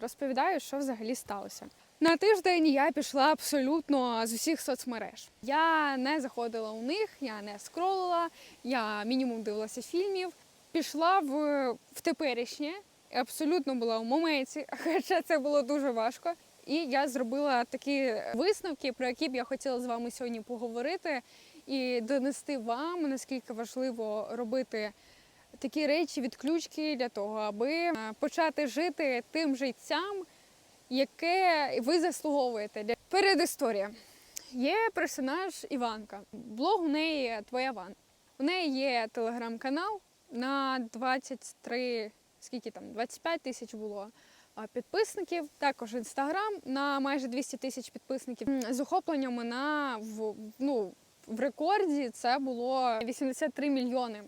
Розповідаю, що взагалі сталося. На тиждень я пішла абсолютно з усіх соцмереж. Я не заходила у них, я не скролила, я мінімум дивилася фільмів. Пішла в, в теперішнє, абсолютно була у моменті, хоча це було дуже важко. І я зробила такі висновки, про які б я хотіла з вами сьогодні поговорити і донести вам, наскільки важливо робити такі речі, відключки для того, аби е, почати жити тим життям, яке ви заслуговуєте. Для- Передісторія. Є персонаж Іванка. Блог у неї Твоя Ван. У неї є телеграм-канал на 23, скільки там, 25 тисяч було підписників. Також інстаграм на майже 200 тисяч підписників. З охопленнями на в, ну, в рекорді це було 83 мільйони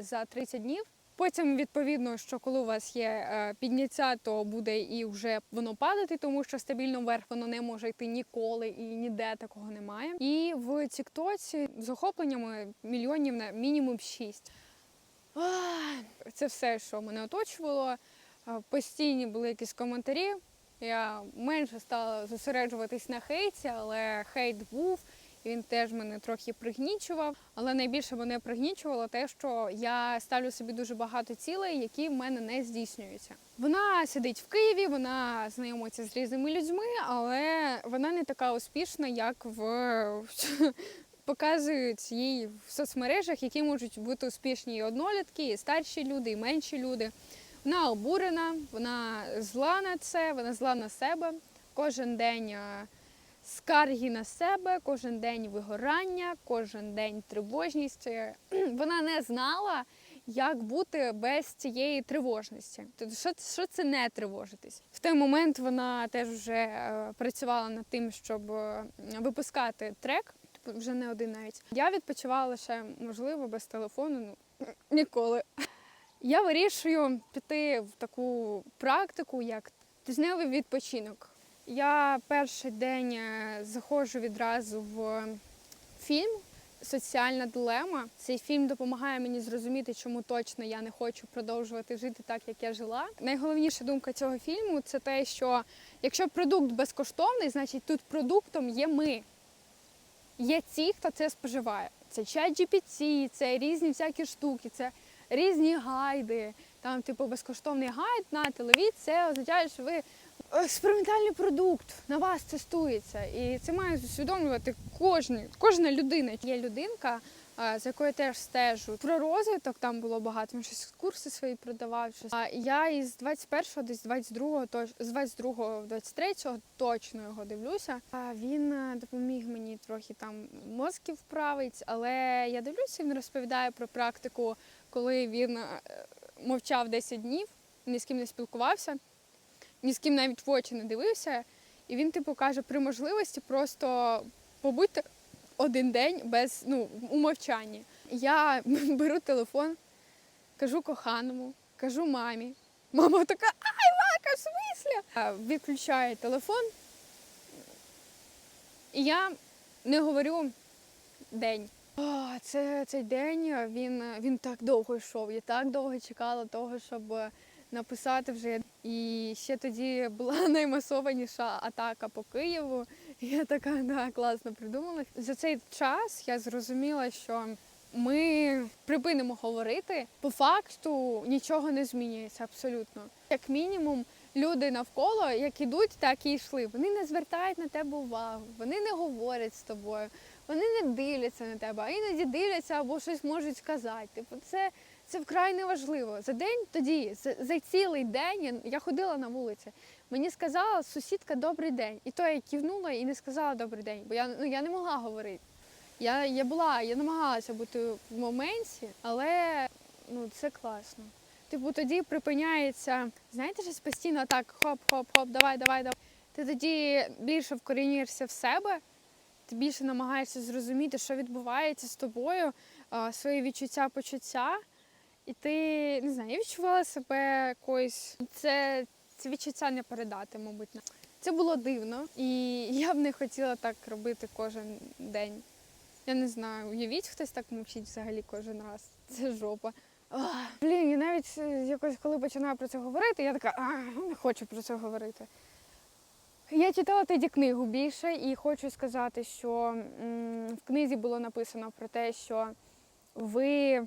за 30 днів. Потім, відповідно, що коли у вас є е, підняття, то буде і вже воно падати, тому що стабільно вверх воно не може йти ніколи і ніде такого немає. І в Тіктоці з охопленнями мільйонів на мінімум 6. Це все, що мене оточувало. Е, Постійні були якісь коментарі. Я менше стала зосереджуватись на хейті, але хейт був. Він теж мене трохи пригнічував. Але найбільше мене пригнічувало те, що я ставлю собі дуже багато цілей, які в мене не здійснюються. Вона сидить в Києві, вона знайомиться з різними людьми, але вона не така успішна, як в показують їй в соцмережах, які можуть бути успішні і однолітки, і старші люди, і менші люди. Вона обурена, вона зла на це, вона зла на себе. Кожен день е, скарги на себе, кожен день вигорання, кожен день тривожність. Вона не знала, як бути без цієї тривожності. Тобто, що, що це не тривожитись? В той момент вона теж вже е, працювала над тим, щоб е, випускати трек. типу, Вже не один навіть. Я відпочивала лише, можливо, без телефону. Ну ніколи. Я вирішую піти в таку практику, як тижневий відпочинок. Я перший день е, заходжу відразу в фільм Соціальна дилема. Цей фільм допомагає мені зрозуміти, чому точно я не хочу продовжувати жити так, як я жила. Найголовніша думка цього фільму це те, що якщо продукт безкоштовний, значить тут продуктом є ми. Є ті, хто це споживає. Це чат GPT, це різні всякі штуки, це різні гайди. Там, типу, безкоштовний гайд на телевізії, це означає, що ви експериментальний продукт на вас тестується. І це має усвідомлювати кожен, кожна людина. Є людинка, а, за якою я теж стежу. Про розвиток там було багато. Він щось курси свої продавав. Щось. А я із 21-го, десь 22-го, точ- з 22-го в 23-го точно його дивлюся. А він е, допоміг мені трохи там мозки вправить, але я дивлюся, він розповідає про практику, коли він е, мовчав 10 днів, ні з ким не спілкувався, ні з ким навіть в очі не дивився. І він, типу, каже, при можливості просто побудьте один день без ну, у мовчанні. Я беру телефон, кажу коханому, кажу мамі. Мама така, ай, Вака, в смислі? Відключає телефон. І я не говорю день. О, це, цей день він, він так довго йшов. Я так довго чекала того, щоб написати вже. І ще тоді була наймасованіша атака по Києву. Я така, да, класно придумала. За цей час я зрозуміла, що ми припинимо говорити. По факту нічого не змінюється абсолютно. Як мінімум, люди навколо, як ідуть, так і йшли. Вони не звертають на тебе увагу, вони не говорять з тобою, вони не дивляться на тебе, а іноді дивляться або щось можуть сказати. Типу, це, це вкрай неважливо. За день тоді, за, за цілий день я, я ходила на вулиці. Мені сказала сусідка добрий день. І то я кивнула і не сказала добрий день, бо я, ну, я не могла говорити. Я, я була, я намагалася бути в моменті, але ну, це класно. Типу, тоді припиняється, знаєте, щось постійно так, хоп-хоп-хоп, давай, давай, давай. Ти тоді більше вкорінюєшся в себе, ти більше намагаєшся зрозуміти, що відбувається з тобою, свої відчуття, почуття. І ти не знаю, я відчувала себе якоюсь. Це, це відчуття не передати, мабуть. Це було дивно, і я б не хотіла так робити кожен день. Я не знаю, уявіть, хтось так мовчить взагалі кожен раз. Це жопа. Ах, Блін, і навіть е, якось коли починаю про це говорити, я така, а, не хочу про це говорити. Я читала тоді книгу більше і хочу сказати, що м, в книзі було написано про те, що ви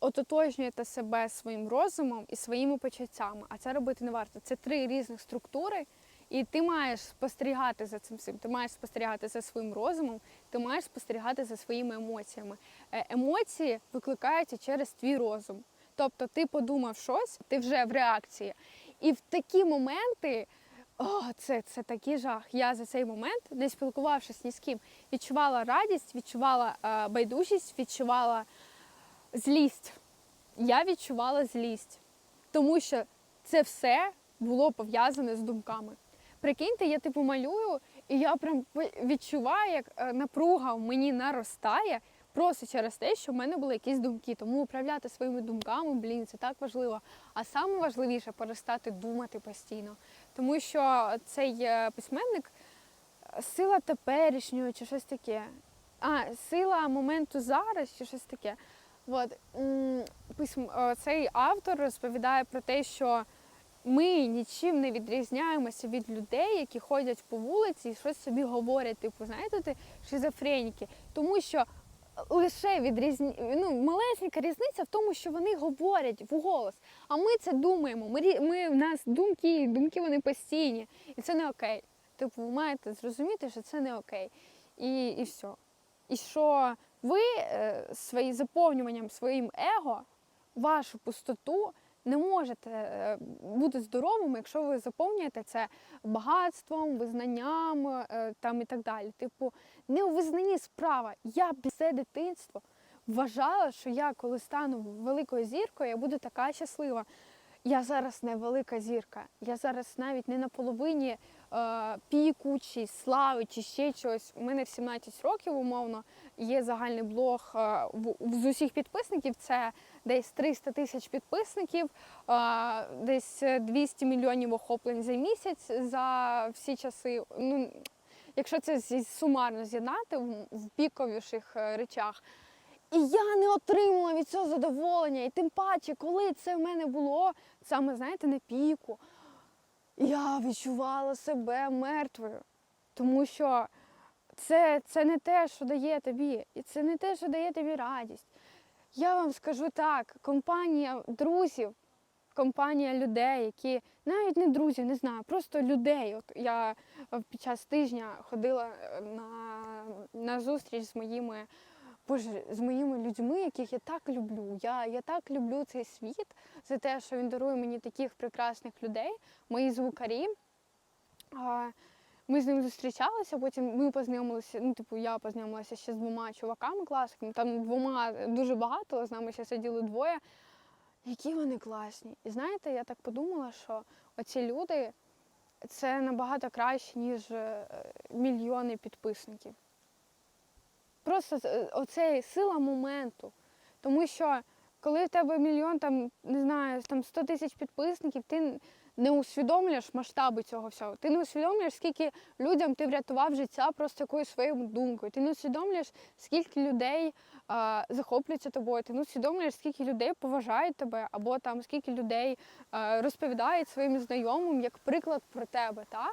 ототожнюєте себе своїм розумом і своїми почуттями, а це робити не варто. Це три різних структури, і ти маєш спостерігати за цим всім. Ти маєш спостерігати за своїм розумом, ти маєш спостерігати за своїми емоціями. Е, Емоції викликаються через твій розум. Тобто ти подумав щось, ти вже в реакції. І в такі моменти, о, це, це такий жах. Я за цей момент, не спілкувавшись ні з ким, відчувала радість, відчувала е, байдужість, відчувала злість. Я відчувала злість, тому що це все було пов'язане з думками. Прикиньте, я типу малюю, і я прям відчуваю, як е, напруга в мені наростає просто через те, що в мене були якісь думки. Тому управляти своїми думками, блін, це так важливо. А саме важливіше перестати думати постійно. Тому що цей е, письменник е, сила теперішнього чи щось таке. А, сила моменту зараз чи щось таке. От, цей автор розповідає про те, що ми нічим не відрізняємося від людей, які ходять по вулиці і щось собі говорять, типу, знаєте, ти шизофреніки. Тому що лише відрізні... ну, малесенька різниця в тому, що вони говорять вголос, а ми це думаємо. Ми, ми, в нас думки, думки вони постійні, і це не окей. Типу, ви маєте зрозуміти, що це не окей. І, і все. І що ви е, свої заповнюванням своїм его, вашу пустоту не можете е, бути здоровими, якщо ви заповнюєте це багатством, визнанням е, там і так далі. Типу, не у визнанні справа. Я все дитинство вважала, що я, коли стану великою зіркою, я буду така щаслива. Я зараз не велика зірка. Я зараз навіть не на половині е, піку чи слави, чи ще чогось. У мене в 17 років, умовно, є загальний блог е, з усіх підписників. Це десь 300 тисяч підписників, е, десь 200 мільйонів охоплень за місяць за всі часи. Ну, якщо це сумарно з'єднати в, в піковіших е, речах. І я не отримала від цього задоволення. І тим паче, коли це в мене було саме, знаєте, на піку, я відчувала себе мертвою. Тому що це, це не те, що дає тобі, і це не те, що дає тобі радість. Я вам скажу так: компанія друзів, компанія людей, які навіть не друзі, не знаю, просто людей. От я під час тижня ходила е, на, на зустріч з моїми. Боже, з моїми людьми, яких я так люблю. Я, я так люблю цей світ за те, що він дарує мені таких прекрасних людей, мої звукарі. Ми з ним зустрічалися, потім ми познайомилися. Ну, типу, я познайомилася ще з двома чуваками класиками. Там двома дуже багато, з нами ще сиділи двоє. Які вони класні. І знаєте, я так подумала, що оці люди це набагато краще, ніж е, мільйони підписників. Просто е, оце сила моменту. Тому що коли в тебе мільйон, там, не знаю, там 100 тисяч підписників, ти не усвідомлюєш масштаби цього всього. Ти не усвідомлюєш, скільки людям ти врятував життя просто якоюсь своєю думкою. Ти не усвідомлюєш, скільки людей а, захоплюються тобою. Ти не усвідомлюєш, скільки людей поважають тебе, або там скільки людей а, розповідають своїм знайомим як приклад про тебе. Та?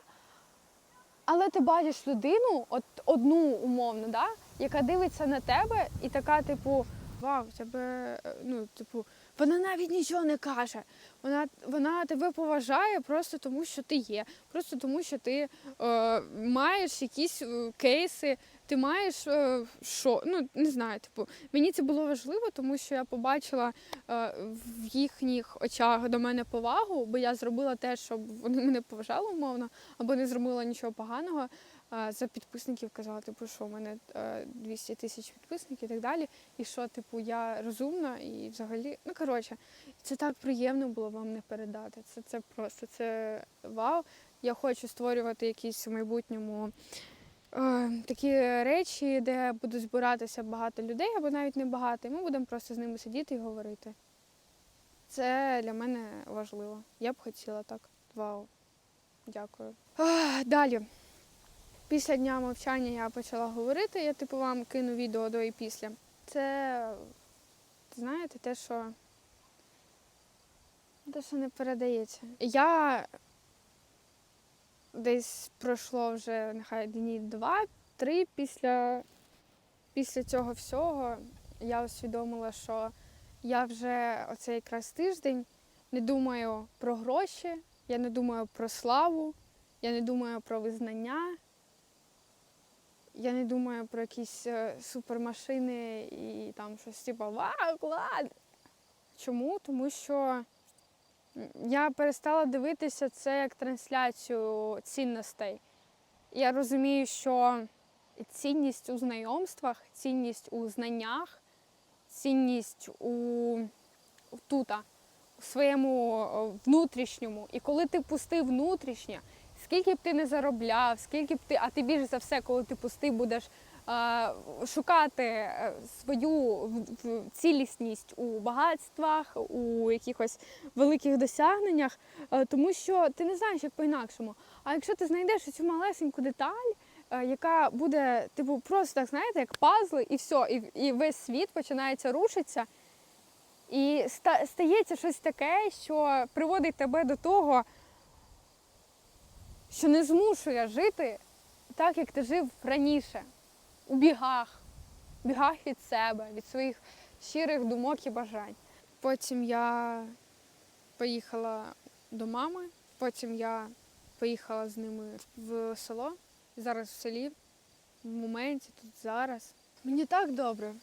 Але ти бачиш людину, от одну умовно, да, яка дивиться на тебе і така, типу, вау, тебе, е, ну, типу, вона навіть нічого не каже. Вона, вона тебе поважає просто тому, що ти є, просто тому, що ти е, маєш якісь е, кейси, ти маєш е, що, ну не знаю, типу, мені це було важливо, тому що я побачила е, в їхніх очах до мене повагу, бо я зробила те, щоб вони мене поважали умовно, або не зробила нічого поганого. Е, За підписників казала, типу, що у мене е, 200 тисяч підписників і так далі. І що, типу, я розумна і взагалі, ну коротше, це так приємно було вам не передати. Це, це просто це вау. Я хочу створювати якісь в майбутньому е, такі речі, де буде збиратися багато людей, або навіть не багато, і ми будемо просто з ними сидіти і говорити. Це для мене важливо. Я б хотіла так. Вау. Дякую. Далі. Після дня мовчання я почала говорити. Я типу вам кину відео до і після. Це, знаєте, те, що. Те, що не передається. Я десь пройшло вже нехай дні два-три після, після цього всього. Я усвідомила, що я вже оцей якраз тиждень не думаю про гроші, я не думаю про славу, я не думаю про визнання. Я не думаю про якісь е, супермашини і там щось типу вау, клас! Чому? Тому що я перестала дивитися це як трансляцію цінностей. Я розумію, що цінність у знайомствах, цінність у знаннях, цінність у, тута, у своєму внутрішньому. І коли ти пустив внутрішнє, скільки б ти не заробляв, скільки б ти, а ти більш за все, коли ти пустий, будеш е, шукати е, свою цілісність у багатствах, у якихось великих досягненнях, е, тому що ти не знаєш, як по-інакшому. А якщо ти знайдеш цю малесеньку деталь, е, яка буде, типу, просто так, знаєте, як пазли, і все, і, і весь світ починається рушитися. І ста- стається щось таке, що приводить тебе до того, що не змушує жити так, як ти жив раніше, у бігах, бігах від себе, від своїх щирих думок і бажань. Потім я поїхала до мами, потім я поїхала з ними в село, зараз в селі, в моменті, тут зараз. Мені так добре.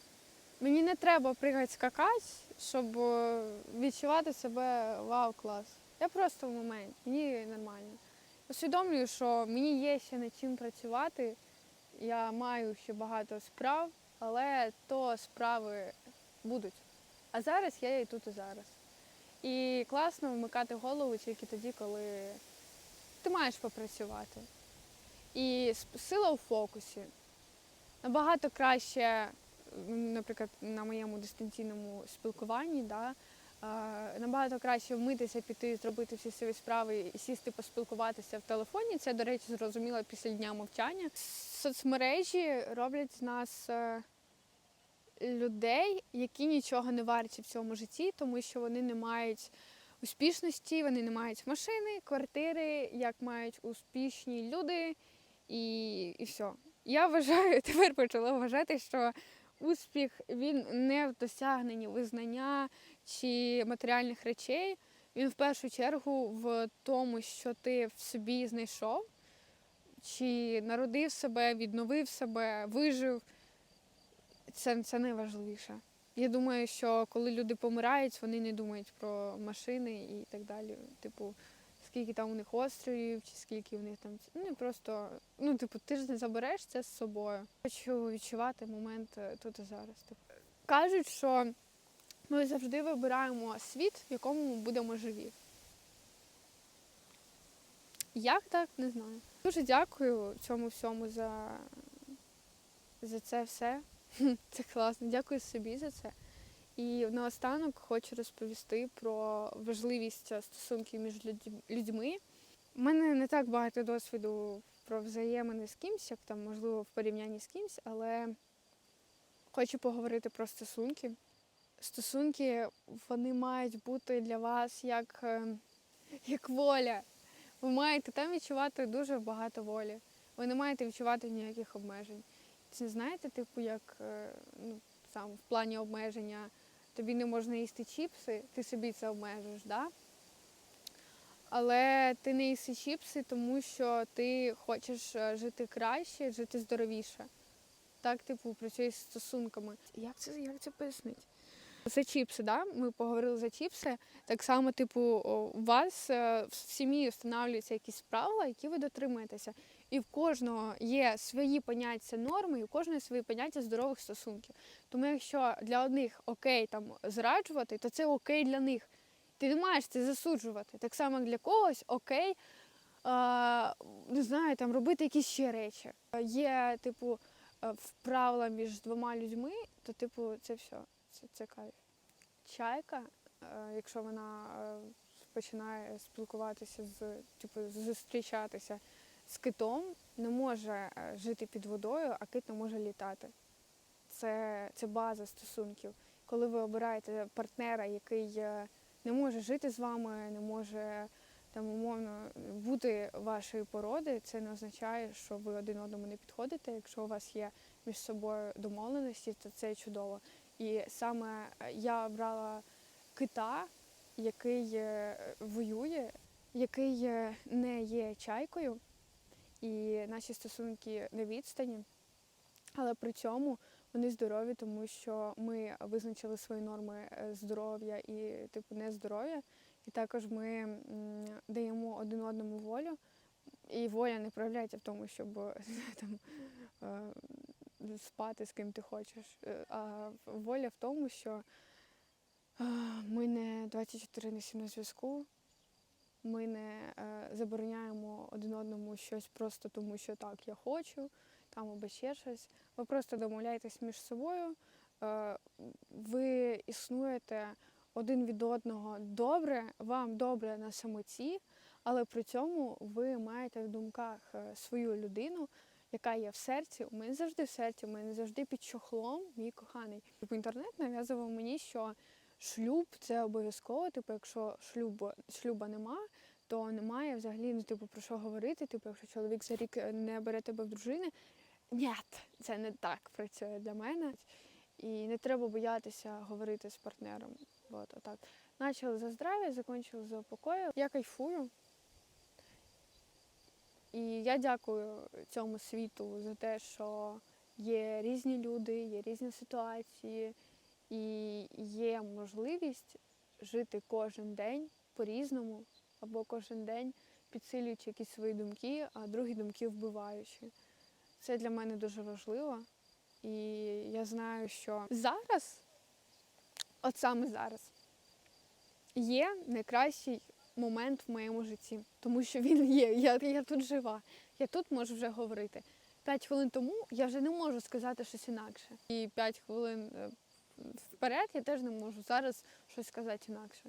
Мені не треба пригати скакати, щоб е, відчувати себе вау, клас. Я просто в моменті, мені нормально. Усвідомлюю, що мені є ще над чим працювати. Я маю ще багато справ, але то справи будуть. А зараз я і тут і зараз. І класно вмикати голову тільки тоді, коли ти маєш попрацювати. І сила у фокусі. Набагато краще, наприклад, на моєму дистанційному спілкуванні, да, набагато краще вмитися, піти, зробити всі свої справи і сісти поспілкуватися в телефоні. Це, до речі, зрозуміло після дня мовчання. Соцмережі роблять з нас е, людей, які нічого не варті в цьому житті, тому що вони не мають успішності, вони не мають машини, квартири, як мають успішні люди, і, і все. Я вважаю, тепер почала вважати, що успіх він не в досягненні визнання чи матеріальних речей. Він в першу чергу в тому, що ти в собі знайшов, чи народив себе, відновив себе, вижив. Це, це найважливіше. Я думаю, що коли люди помирають, вони не думають про машини і так далі. Типу, скільки там у них островів, чи скільки в них там. Ну просто, ну, типу, ти ж не забереш це з собою. Хочу відчувати момент е, тут і зараз. Типу. Кажуть, що ми завжди вибираємо світ, в якому ми будемо живі. Як так, не знаю. Дуже дякую цьому всьому за, за це все. Це класно. Дякую собі за це. І наостанок хочу розповісти про важливість стосунків між людьми. У мене не так багато досвіду про взаємини з кимсь, як там, можливо, в порівнянні з кимсь, але хочу поговорити про стосунки. Стосунки вони мають бути для вас як, е, як воля. Ви маєте там відчувати дуже багато волі. Ви не маєте відчувати ніяких обмежень. Це знаєте, типу, як е, ну, сам в плані обмеження тобі не можна їсти чіпси, ти собі це обмежиш, да? але ти не їси чіпси, тому що ти хочеш е, жити краще, жити здоровіше. Так, типу, працює з стосунками. Як це, як це пояснити? За чіпси, да? ми поговорили за чіпси. Так само, типу, у вас е, в сім'ї встановлюються якісь правила, які ви дотримуєтеся. І в кожного є свої поняття норми, і у кожного свої поняття здорових стосунків. Тому якщо для одних окей там зраджувати, то це окей для них. Ти не маєш це засуджувати. Так само для когось окей, а, не знаю, там робити якісь ще речі. Є, типу, е, правила між двома людьми, то, типу, це все. Це, кайф. Чайка, е, якщо вона е, починає спілкуватися з, типу, зустрічатися з китом, не може е, жити під водою, а кит не може літати. це, це база стосунків. Коли ви обираєте партнера, який не може жити з вами, не може там умовно бути вашої породи, це не означає, що ви один одному не підходите. Якщо у вас є між собою домовленості, то це чудово. І саме е, я обрала кита, який е, воює, який е, не є чайкою, і наші стосунки на відстані, але при цьому вони здорові, тому що ми визначили свої норми здоров'я і типу нездоров'я. І також ми даємо один одному волю. І воля не проявляється в тому, щоб там, спати з ким ти хочеш. Е, А воля в тому, що е, ми не 24 на 7 на зв'язку, ми не е, забороняємо один одному щось просто тому, що так я хочу, там або ще щось. Ви просто домовляєтесь між собою, ви існуєте один від одного добре, вам добре на самоті, але при цьому ви маєте в думках свою людину, яка є в серці. У мене завжди в серці, у мене завжди під чохлом мій коханий. Типу інтернет нав'язував мені, що шлюб це обов'язково. Типу, якщо шлюбу, шлюба нема, то немає взагалі ну, типу, про що говорити. Типу, якщо чоловік за рік е, не бере тебе в дружини. Ні, це не так працює для мене. І не треба боятися говорити з партнером. От, отак. Начали за здрав'я, закінчили за покою. Я кайфую. І я дякую цьому світу за те, що є різні люди, є різні ситуації, і є можливість жити кожен день по-різному, або кожен день підсилюючи якісь свої думки, а другі думки вбиваючи. Це для мене дуже важливо. І я знаю, що зараз, от саме зараз, є найкращий момент в моєму житті, тому що він є. Я, я тут жива, я тут можу вже говорити. П'ять хвилин тому я вже не можу сказати щось інакше. І п'ять хвилин е, вперед я теж не можу зараз щось сказати інакше.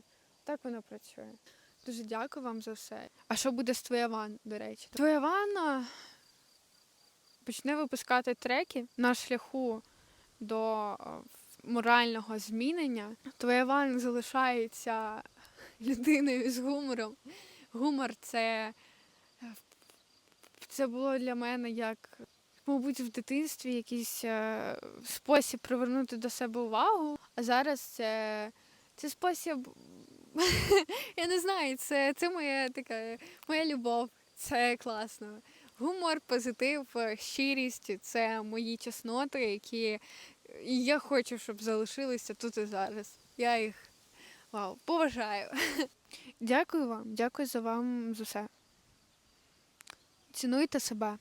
Так воно працює. Дуже дякую вам за все. А що буде з твоя ванна, до речі? Твоя ванна почне випускати треки на шляху до е, морального змінення. Твоя ванна залишається людиною з гумором. Гумор це, це було для мене як, мабуть, в дитинстві якийсь е, спосіб привернути до себе увагу. А зараз це, це спосіб. Я не знаю, це, це моя така моя любов. Це класно. Гумор, позитив, е, щирість це мої чесноти, які я хочу, щоб залишилися тут і зараз. Я їх вау, поважаю. Дякую вам, дякую за вам за все. Цінуйте себе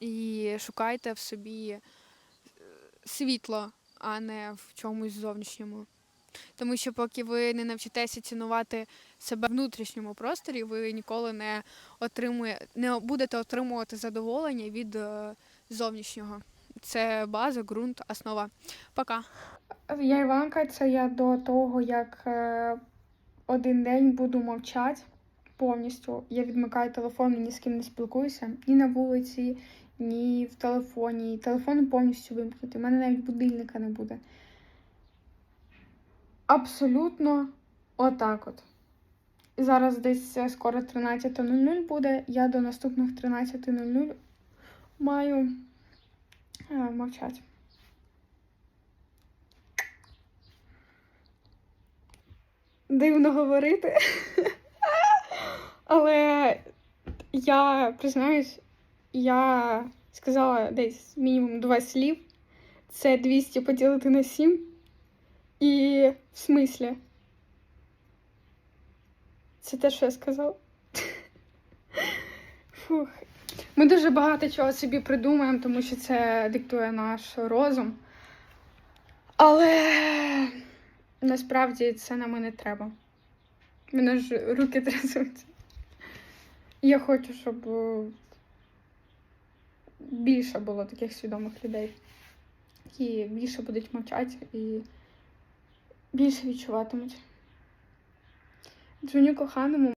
і шукайте в собі е, світло, а не в чомусь зовнішньому. Тому що поки ви не навчитеся цінувати себе в внутрішньому просторі, ви ніколи не отримує, не будете отримувати задоволення від е, зовнішнього. Це база, ґрунт, основа. Пока. Я Іванка, це я до того, як е, один день буду мовчати повністю. Я відмикаю телефон і ні з ким не спілкуюся. Ні на вулиці, ні в телефоні. Телефон повністю вимкнутий. У мене навіть будильника не буде. Абсолютно отак от. Зараз десь е, скоро 13.00 буде. Я до наступних 13.00 маю е, мовчати. Дивно говорити. Але я признаюсь, я сказала десь мінімум два слів. Це 200 поділити на 7. І в смислі? Це те, що я сказала. Фух. Ми дуже багато чого собі придумаємо, тому що це диктує наш розум. Але насправді це нам і не треба. Мене ж руки трясуться. Я хочу, щоб е, більше було таких свідомих людей, які більше будуть мовчати і більше відчуватимуть. Дзвоню коханому.